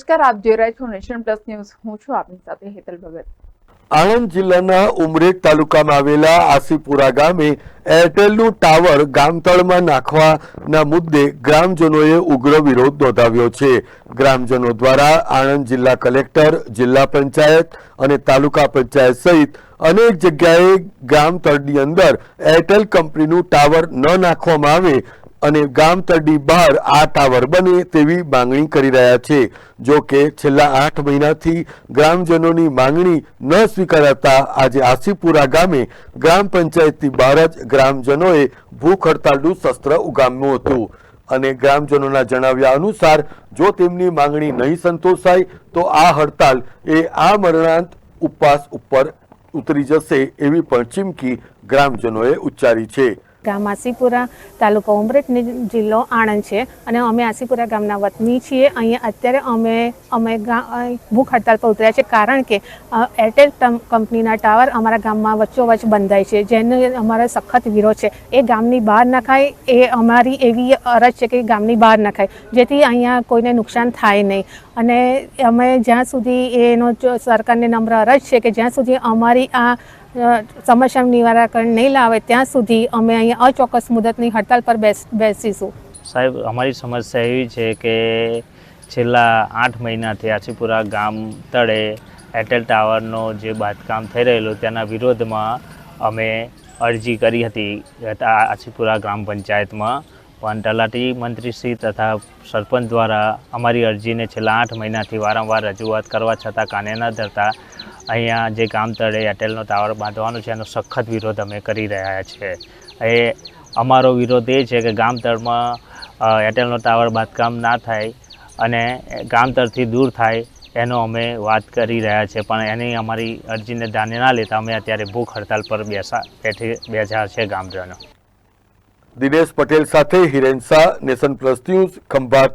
નમસ્કાર, આપ જોઈ રહ્યા છો નેશન પ્લસ ન્યૂઝ. હું છું આપની સાથે હેતલ ભગત. આણંદ જિલ્લાના ઉમરેઠ તાલુકામાં આવેલા આસીપુરા ગામે એરટેલનું ટાવર ગામતળમાં નાખવાના મુદ્દે ગ્રામજનોએ ઉગ્ર વિરોધ નોંધાવ્યો છે. ગ્રામજનો દ્વારા આણંદ જિલ્લા કલેક્ટર, જિલ્લા પંચાયત અને તાલુકા પંચાયત સહિત અનેક જગ્યાએ ગામતળની અંદર એરટેલ કંપનીનું ટાવર ન નાખવામાં આવે અને ગામતરડી બહાર આ ટાવર બને તેવી માંગણી કરી રહ્યા છે. જો કે છેલ્લા આઠ મહિનાથી ગ્રામજનોની માંગણી ન સ્વીકારાતા આજે આસીપુરા ગામે ગ્રામ પંચાયતની બહાર જ ગ્રામજનોએ ભૂખ હડતાલનું શસ્ત્ર ઉગામ્યું હતું. અને ગ્રામજનોના જણાવ્યા અનુસાર, જો તેમની માંગણી નહીં સંતોષાય, તો આ હડતાલ એ આ મરણાંત ઉપવાસ ઉપર ઉતરી જશે એવી પણ ચીમકી ગ્રામજનોએ ઉચ્ચારી છે. ગામ આસીપુરા તાલુકો ઉમરેઠ જિલ્લો આણંદ છે. અને અમે આસીપુરા ગામના વતની છીએ. અહીંયા અત્યારે અમે અમે ભૂખ હડતાલ પર ઉતર્યા છે કારણ કે એરટેલ કંપનીના ટાવર અમારા ગામમાં વચ્ચોવચ્ચ બંધાય છે. જેનો અમારો સખત વિરોધ છે. એ ગામની બહાર નખાય એ અમારી એવી અરજ છે કે ગામની બહાર નખાય જેથી અહીંયા કોઈને નુકસાન થાય નહીં. અને અમે જ્યાં સુધી એનો સરકારને નમ્ર અરજ છે કે જ્યાં સુધી અમારી આ અ, સમસ્યાનું નિવારણ નહીં લાવે ત્યાં સુધી અમે અહીંયા અચોક્કસ મુદતની હડતાલ પર બેસ બેસીશું. સાહેબ અમારી સમસ્યા એવી છે કે છેલ્લા આઠ મહિનાથી આશીપુરા ગામ તળે એરટેલ ટાવરનો જે બાંધકામ થઈ રહેલું તેના વિરોધમાં અમે અરજી કરી હતી. આ આસીપુરા ગ્રામ પંચાયતમાં. પણ તલાટી મંત્રીશ્રી તથા સરપંચ દ્વારા અમારી અરજીને છેલ્લા આઠ મહિનાથી વારંવાર રજૂઆત કરવા છતાં કાને ન ધરતા. અહીંયા જે ગામ એરટેલનો ટાવર બાંધવાનો છે, એનો સખત વિરોધ અમે કરી રહ્યા છે. એ અમારો વિરોધ એ છે કે ગામ તળમાં એરટેલનો ટાવર બાંધકામ ના થાય અને ગામ તળથી દૂર થાય એનો અમે વાત કરી રહ્યા છે. પણ એની અમારી અરજીને ધ્યાને ના લેતા અમે અત્યારે ભૂખ હડતાલ પર બેસા, બેઠી બેસ્યા છે ગામજનો. દિનેશ પટેલ સાથે Hiren Nation Plus News, Khambhat.